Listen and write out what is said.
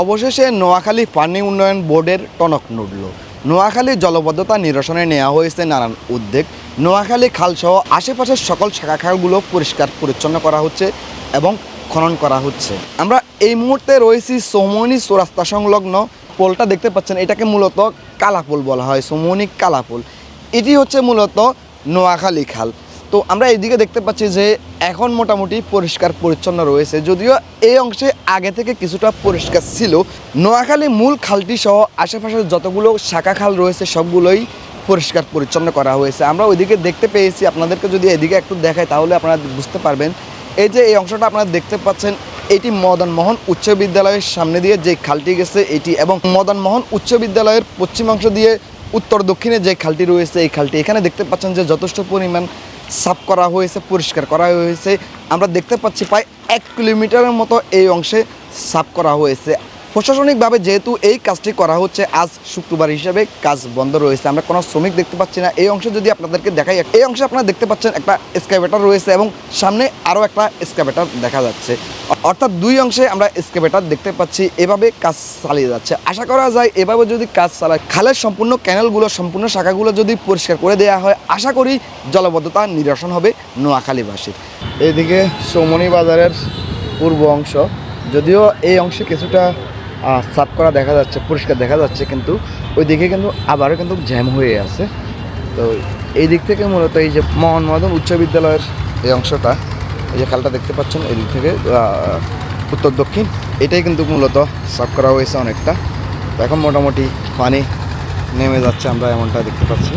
অবশেষে নোয়াখালী পানি উন্নয়ন বোর্ডের টনক নড়ল। নোয়াখালী জলবদ্ধতা নিরসনে নেওয়া হয়েছে নানান উদ্যোগ। নোয়াখালী খালসহ আশেপাশের সকল শাখা খালগুলো পরিষ্কার পরিচ্ছন্ন করা হচ্ছে এবং খনন করা হচ্ছে। আমরা এই মুহূর্তে রয়েছি সোমনি চৌরাস্তা সংলগ্ন পোলটা দেখতে পাচ্ছেন, এটাকে মূলত কালাপোল বলা হয়, সোমনি কালাপোল। এটি হচ্ছে মূলত নোয়াখালী খাল। তো আমরা এইদিকে দেখতে পাচ্ছি যে এখন মোটামুটি পরিষ্কার পরিচ্ছন্ন রয়েছে। যদিও এই অংশে আগে থেকে কিছুটা পরিষ্কার ছিল। নোয়াখালী মূল খালটি সহ আশেপাশের যতগুলো শাখা খাল রয়েছে, সবগুলোই পরিষ্কার পরিচ্ছন্ন করা হয়েছে। আমরা ওইদিকে দেখতে পেয়েছি। আপনাদেরকে যদি এদিকে একটু দেখাই, তাহলে আপনারা বুঝতে পারবেন। এই যে এই অংশটা আপনারা দেখতে পাচ্ছেন, এটি মদন মোহন উচ্চ বিদ্যালয়ের সামনে দিয়ে যে খালটি গেছে, এটি এবং মদন মোহন উচ্চ বিদ্যালয়ের পশ্চিমাংশ দিয়ে উত্তর দক্ষিণে যে খালটি রয়েছে, এই খালটি। এখানে দেখতে পাচ্ছেন যে যথেষ্ট পরিমাণ সাফ করা হয়েছে, পরিষ্কার করা হয়েছে। আমরা দেখতে পাচ্ছি প্রায় এক কিলোমিটারের মতো এই অংশে সাফ করা হয়েছে। প্রশাসনিকভাবে যেহেতু এই কাজটি করা হচ্ছে, আজ শুক্রবার হিসাবে কাজ বন্ধ রয়েছে। আমরা কোনো শ্রমিক দেখতে পাচ্ছি না। এই অংশে যদি আপনাদেরকে দেখাই, এই অংশে আপনারা দেখতে পাচ্ছেন একটা স্ক্যাভেটার রয়েছে এবং সামনে আরও একটা স্ক্যাভেটার দেখা যাচ্ছে। অর্থাৎ দুই অংশে আমরা স্ক্যাভেটার দেখতে পাচ্ছি, এভাবে কাজ চালিয়ে যাচ্ছে। আশা করা যায় এভাবে যদি কাজ চালায়, খালের সম্পূর্ণ ক্যানেলগুলো, সম্পূর্ণ শাখাগুলো যদি পরিষ্কার করে দেওয়া হয়, আশা করি জলবদ্ধতা নিরসন হবে নোয়াখালীবাসীর। এদিকে সৌমনি বাজারের পূর্ব অংশ, যদিও এই অংশে কিছুটা সাফ করা দেখা যাচ্ছে, পরিষ্কার দেখা যাচ্ছে, কিন্তু ওই দিকে কিন্তু আবারও কিন্তু জ্যাম হয়ে আছে। তো এই দিক থেকে মূলত এই যে মোহন মদন উচ্চ বিদ্যালয়ের এই অংশটা, এই যে খালটা দেখতে পাচ্ছেন, এই দিক থেকে উত্তর দক্ষিণ, এটাই কিন্তু মূলত সাফ করা হয়েছে অনেকটা। এখন মোটামুটি পানি নেমে যাচ্ছে, আমরা এমনটা দেখতে পাচ্ছি।